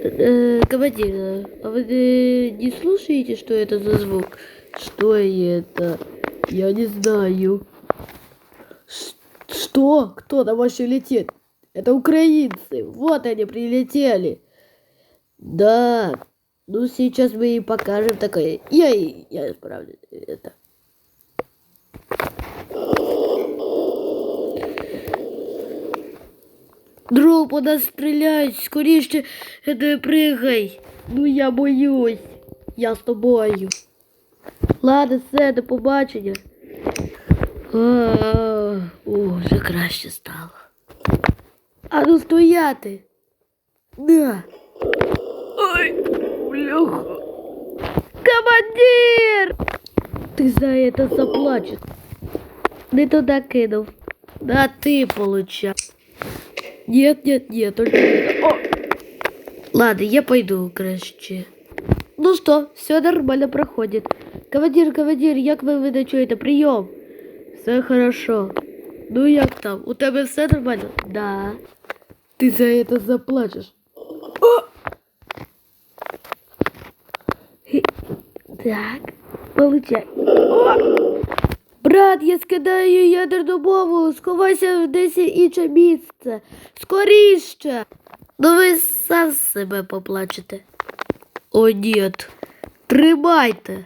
Э, а вы э, не слушаете, что это за звук? Что это? Я не знаю. Что? Кто на вообще летит? Это украинцы. Вот они прилетели. Да. Ну, сейчас мы им покажем такое. Я, я исправлю это. Друг, по нас стріляють, скоріше не пригай. Ну я боюсь. Я з тобою. Ладно, все, до побачення. О, вже краще стало. А ну стояти. Да. Ой, бляха. Командир! Ти за это заплачеш. Не туди кинув. Да ти получай. Нет, нет, нет, только. О! Ладно, я пойду краще. Ну что, все нормально проходит. Командир, командир, як ви ви ночуєте? Прийом. Все хорошо. Ну як там? У тебе все нормально? Да. Ти за это заплачеш. О! Хе, Так, получай. О! Брат, я скидаю ядерну бомбу, сховайся в десь інше місце. Скоріше. Ну ви сам себе поплачете. О, ні. Тримайте.